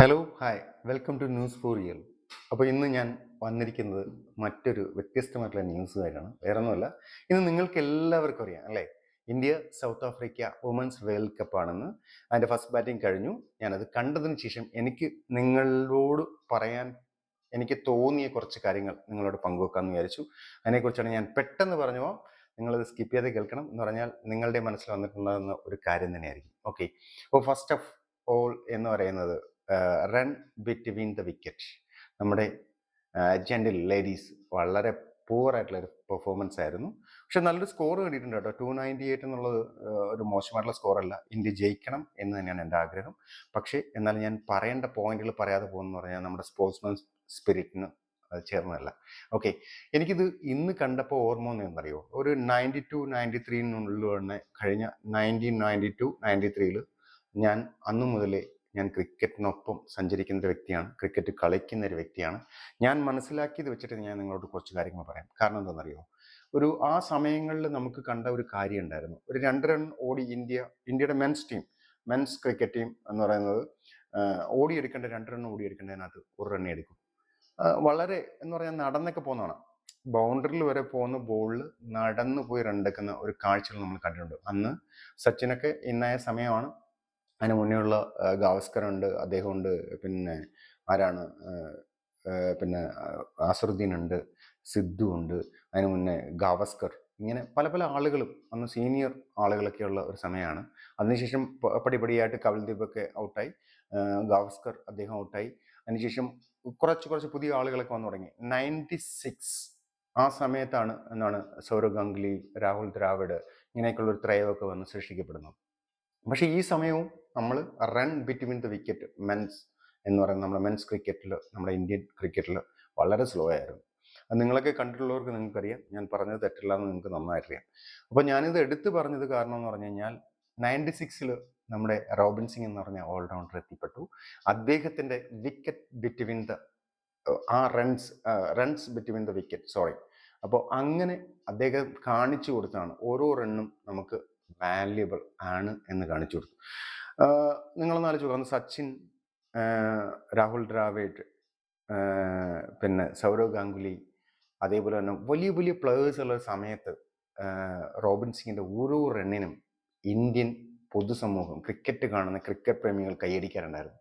Hello hi welcome to news for year അപ്പോൾ ഇന്ന് ഞാൻ വന്നിരിക്കുന്നത് മറ്റൊരു വ്യത്യസ്തമായിട്ടുള്ള ന്യൂസുകാരാണ്. വേറെ ഒന്നുമല്ല ഇന്ന് നിങ്ങൾക്ക് എല്ലാവർക്കും അറിയാം അല്ലേ? India South Africa women's world cup ആണെന്ന്. അതിന്റെ ഫസ്റ്റ് ബാറ്റിംഗ് കഴിഞ്ഞു. ഞാനത് കണ്ടതിന് ശേഷം എനിക്ക് നിങ്ങളോട് പറയാൻ എനിക്ക് തോന്നിയ കുറച്ച് കാര്യങ്ങൾ നിങ്ങളോട് പങ്കുവെക്കാമെന്ന് വിചാരിച്ചു. അതിനെക്കുറിച്ചാണ് ഞാൻ പെട്ടെന്ന് പറഞ്ഞോ നിങ്ങളത് സ്കിപ്പ് ചെയ്ത് കേൾക്കണം എന്ന് പറഞ്ഞാൽ നിങ്ങളുടെ മനസ്സിൽ വന്നിട്ടുണ്ടാകുന്ന ഒരു കാര്യം തന്നെയായിരിക്കും. ഓക്കെ അപ്പോൾ ഫസ്റ്റ് ഓഫ് ഓൾ എന്ന് പറയുന്നത് റൺ ബിറ്റ്വീൻ ദ വിക്കറ്റ് നമ്മുടെ ജെന്റിൽ ലേഡീസ് വളരെ പൂവർ ആയിട്ടുള്ള ഒരു പെർഫോമൻസ് ആയിരുന്നു. പക്ഷെ നല്ലൊരു സ്കോർ കിട്ടിയിട്ടുണ്ട് കേട്ടോ. ടു നയന്റി എയ്റ്റ് എന്നുള്ളത് ഒരു മോശമായിട്ടുള്ള സ്കോർ അല്ല. ഇന്ത്യ ജയിക്കണം എന്ന് തന്നെയാണ് എന്റെ ആഗ്രഹം. പക്ഷേ എന്നാൽ ഞാൻ പറയേണ്ട പോയിന്റുകൾ പറയാതെ പോകുന്നു പറഞ്ഞാൽ നമ്മുടെ സ്പോർട്സ്മാൻ സ്പിരിറ്റിന് അത് ചേർന്നതല്ല. ഓക്കെ എനിക്കിത് ഇന്ന് കണ്ടപ്പോൾ ഓർമ്മ എന്നറിയോ ഒരു നയന്റി ടു നയന്റി ത്രീനുള്ളിൽ തന്നെ കഴിഞ്ഞ നയന്റീൻ നയന്റി ടു നയന്റി ത്രീയിൽ ഞാൻ അന്നു മുതലേ ഞാൻ ക്രിക്കറ്റിനൊപ്പം സഞ്ചരിക്കുന്ന ഒരു വ്യക്തിയാണ് ക്രിക്കറ്റ് കളിക്കുന്ന ഒരു വ്യക്തിയാണ്. ഞാൻ മനസ്സിലാക്കിയത് വെച്ചിട്ട് ഞാൻ നിങ്ങളോട് കുറച്ച് കാര്യങ്ങൾ പറയാം. കാരണം എന്താണെന്നറിയോ? ഒരു ആ സമയങ്ങളിൽ നമുക്ക് കണ്ട ഒരു കാര്യം ഉണ്ടായിരുന്നു. ഒരു രണ്ട് റൺ ഓടി ഇന്ത്യ ഇന്ത്യയുടെ men's team men's cricket team എന്ന് പറയുന്നത് ഓടിയെടുക്കേണ്ട രണ്ട് റൺ ഓടിയെടുക്കേണ്ടതിനകത്ത് ഒരു റണ്ണേ എടുക്കും. വളരെ എന്ന് പറഞ്ഞാൽ നടന്നൊക്കെ പോകുന്നതാണ്. ബൗണ്ടറിയിൽ വരെ പോകുന്ന ബോളിൽ നടന്നു പോയി റണ്ടെക്കുന്ന ഒരു കാഴ്ചകൾ നമ്മൾ കണ്ടിട്ടുണ്ട്. അന്ന് സച്ചിനൊക്കെ ഇന്നായ സമയമാണ് അതിന് മുന്നേ ഉള്ള ഗാവസ്കർ ഉണ്ട് അദ്ദേഹമുണ്ട് പിന്നെ ആരാണ് പിന്നെ അസറുദ്ദീൻ ഉണ്ട് സിദ്ധു ഉണ്ട് അതിന് മുന്നേ ഗാവസ്കർ ഇങ്ങനെ പല പല ആളുകളും അന്ന് സീനിയർ ആളുകളൊക്കെയുള്ള ഒരു സമയമാണ്. അതിനുശേഷം പടിപടിയായിട്ട് ഒക്കെ ഔട്ടായി ഗാവസ്കർ അദ്ദേഹം ഔട്ടായി. അതിനുശേഷം കുറച്ച് കുറച്ച് പുതിയ ആളുകളൊക്കെ വന്നു തുടങ്ങി. നയന്റി സിക്സ് ആ സമയത്താണ് എന്താണ് സൗരവ് ഗാംഗുലി രാഹുൽ ദ്രാവിഡ് ഇങ്ങനെയൊക്കെയുള്ള ഒരു ത്രയമൊക്കെ വന്ന് സൃഷ്ടിക്കപ്പെടുന്നത്. പക്ഷേ ഈ സമയവും നമ്മൾ run between the wicket men's എന്ന് പറയുന്നത് നമ്മുടെ മെൻസ് ക്രിക്കറ്റിൽ നമ്മുടെ ഇന്ത്യൻ ക്രിക്കറ്റിൽ വളരെ സ്ലോ ആയിരുന്നു. അത് നിങ്ങളൊക്കെ കണ്ടിട്ടുള്ളവർക്ക് നിങ്ങൾക്കറിയാം. ഞാൻ പറഞ്ഞത് തെറ്റില്ല എന്ന് നിങ്ങൾക്ക് നന്നായിട്ടറിയാം. അപ്പോൾ ഞാനിത് എടുത്തു പറഞ്ഞത് കാരണം എന്ന് പറഞ്ഞു കഴിഞ്ഞാൽ നയന്റി സിക്സിൽ നമ്മുടെ റോബിൻ സിംഗ് എന്ന് പറഞ്ഞ ഓൾറൗണ്ടർ എത്തിപ്പെട്ടു. അദ്ദേഹത്തിന്റെ വിക്കറ്റ് ബിറ്റ്വീൻ ദ ആ runs runs between the wicket sorry അപ്പോൾ അങ്ങനെ അദ്ദേഹം കാണിച്ചു കൊടുത്താണ് ഓരോ റണ്ണും നമുക്ക് വാല്യുബിൾ ആണ് എന്ന് കാണിച്ചു കൊടുത്തു. നിങ്ങളൊന്ന് ആലോചിച്ച് അന്ന് സച്ചിൻ രാഹുൽ ദ്രാവിഡ് പിന്നെ സൗരവ് ഗാംഗുലി അതേപോലെ തന്നെ വലിയ വലിയ പ്ലേയേഴ്സ് ഉള്ള സമയത്ത് റോബിൻ സിംഗിന്റെ ഓരോ റണ്ണിനും ഇന്ത്യൻ പൊതുസമൂഹം ക്രിക്കറ്റ് കാണുന്ന ക്രിക്കറ്റ് പ്രേമികൾ കൈയടിക്കാറുണ്ടായിരുന്നു.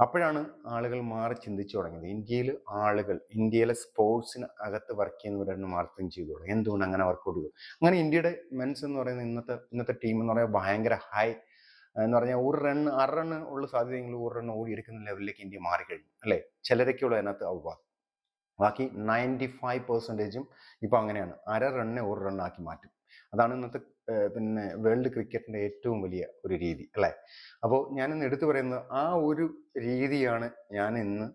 അപ്പോഴാണ് ആളുകൾ മാറി ചിന്തിച്ചു തുടങ്ങിയത്. ഇന്ത്യയിൽ ആളുകൾ ഇന്ത്യയിലെ സ്പോർട്സിന് അകത്ത് വർക്ക് ചെയ്യുന്നവരാണ് തിങ്ക് ചെയ്തു തുടങ്ങി എന്തുകൊണ്ട് അങ്ങനെ വർക്കൗട്ട് ചെയ്തു അങ്ങനെ ഇന്ത്യയുടെ മെൻസ് എന്ന് പറയുന്ന ഇന്നത്തെ ഇന്നത്തെ ടീം എന്ന് പറയുന്നത് ഭയങ്കര ഹൈ എന്ന് പറഞ്ഞാൽ ഒരു റൺ അര റൺ ഉള്ള സാധ്യതയെങ്കിലും ഒരു റൺ ഓടിയെടുക്കുന്ന ലെവലിലേക്ക് ഇന്ത്യ മാറിക്കഴിഞ്ഞു അല്ലേ? ചിലരൊക്കെയുള്ള അതിനകത്ത് അവബാധം. ബാക്കി നയന്റി ഫൈവ് പെർസെന്റേജും ഇപ്പോൾ അങ്ങനെയാണ്. അര റണ്ണെ ഒരു റണ്ണാക്കി മാറ്റും. അതാണ് ഇന്നത്തെ പിന്നെ വേൾഡ് ക്രിക്കറ്റിന്റെ ഏറ്റവും വലിയ ഒരു രീതി അല്ലേ? അപ്പോൾ ഇന്ന് എടുത്തു പറയുന്നത് ആ ഒരു രീതിയാണ് ഞാൻ ഇന്ന്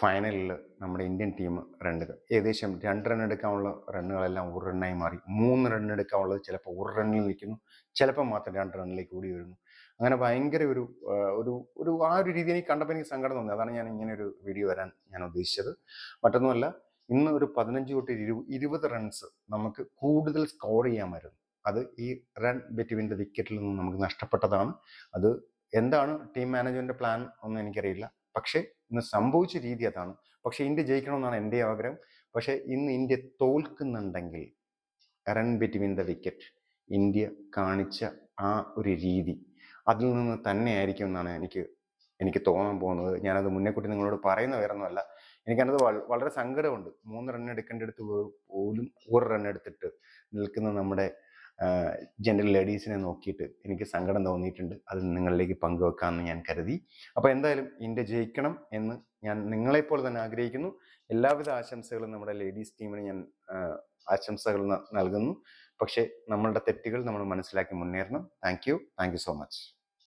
ഫൈനലിൽ നമ്മുടെ ഇന്ത്യൻ ടീം റൺ ഏകദേശം രണ്ട് റൺ എടുക്കാനുള്ള റണ്ണുകളെല്ലാം ഒരു റണ്ണായി മാറി. മൂന്ന് റൺ എടുക്കാനുള്ളത് ചിലപ്പോൾ ഒരു റണ്ണിൽ നിൽക്കുന്നു. ചിലപ്പോൾ മാത്രം രണ്ട് റണ്ണിലേക്ക് കൂടി വരുന്നു. അങ്ങനെ ഭയങ്കര ഒരു ഒരു ഒരു ആ ഒരു രീതി എനിക്ക് കണ്ടപ്പോൾ എനിക്ക് സങ്കടം തോന്നി. അതാണ് ഞാൻ ഇങ്ങനെ ഒരു വീഡിയോ വരാൻ ഞാൻ ഉദ്ദേശിച്ചത്. മറ്റൊന്നുമല്ല ഇന്ന് ഒരു പതിനഞ്ച് തൊട്ട് ഇരു ഇരുപത് റൺസ് നമുക്ക് കൂടുതൽ സ്കോർ ചെയ്യാമായിരുന്നു അത് ഈ റൺ ബെറ്റുവിന്റെ വിക്കറ്റിൽ നിന്ന് നമുക്ക് നഷ്ടപ്പെട്ടതാണ്. അത് എന്താണ് ടീം മാനേജ്മെന്റ് പ്ലാൻ ഒന്നും എനിക്കറിയില്ല. പക്ഷേ ഇന്ന് സംഭവിച്ച രീതി അതാണ്. പക്ഷേ ഇന്ത്യ ജയിക്കണമെന്നാണ് എന്റെ ആഗ്രഹം. പക്ഷേ ഇന്ന് India തോൽക്കുന്നുണ്ടെങ്കിൽ run between the wicket India കാണിച്ച ആ ഒരു രീതി അതിൽ നിന്ന് തന്നെയായിരിക്കും എന്നാണ് എനിക്ക് എനിക്ക് തോന്നാൻ പോകുന്നത്. ഞാനത് മുന്നേ കൂട്ടി നിങ്ങളോട് പറയുന്ന വേറെ ഒന്നുമല്ല എനിക്കത് വളരെ സങ്കടമുണ്ട്. മൂന്ന് റൺ എടുക്കേണ്ടടുത്ത് പോലും ഒരു റൺ എടുത്തിട്ട് നിൽക്കുന്ന നമ്മുടെ ജനറൽ ലേഡീസിനെ നോക്കിയിട്ട് എനിക്ക് സങ്കടം തോന്നിയിട്ടുണ്ട്. അത് നിങ്ങളിലേക്ക് പങ്കുവെക്കാമെന്ന് ഞാൻ കരുതി. അപ്പോൾ എന്തായാലും ഇന്ത്യ ജയിക്കണം എന്ന് ഞാൻ നിങ്ങളെപ്പോലെ തന്നെ ആഗ്രഹിക്കുന്നു. എല്ലാവിധ ആശംസകളും നമ്മുടെ ലേഡീസ് ടീമിന് ഞാൻ ആശംസകൾ നൽകുന്നു. പക്ഷേ നമ്മളുടെ തെറ്റുകൾ നമ്മൾ മനസ്സിലാക്കി മുന്നേറണം. Thank you so much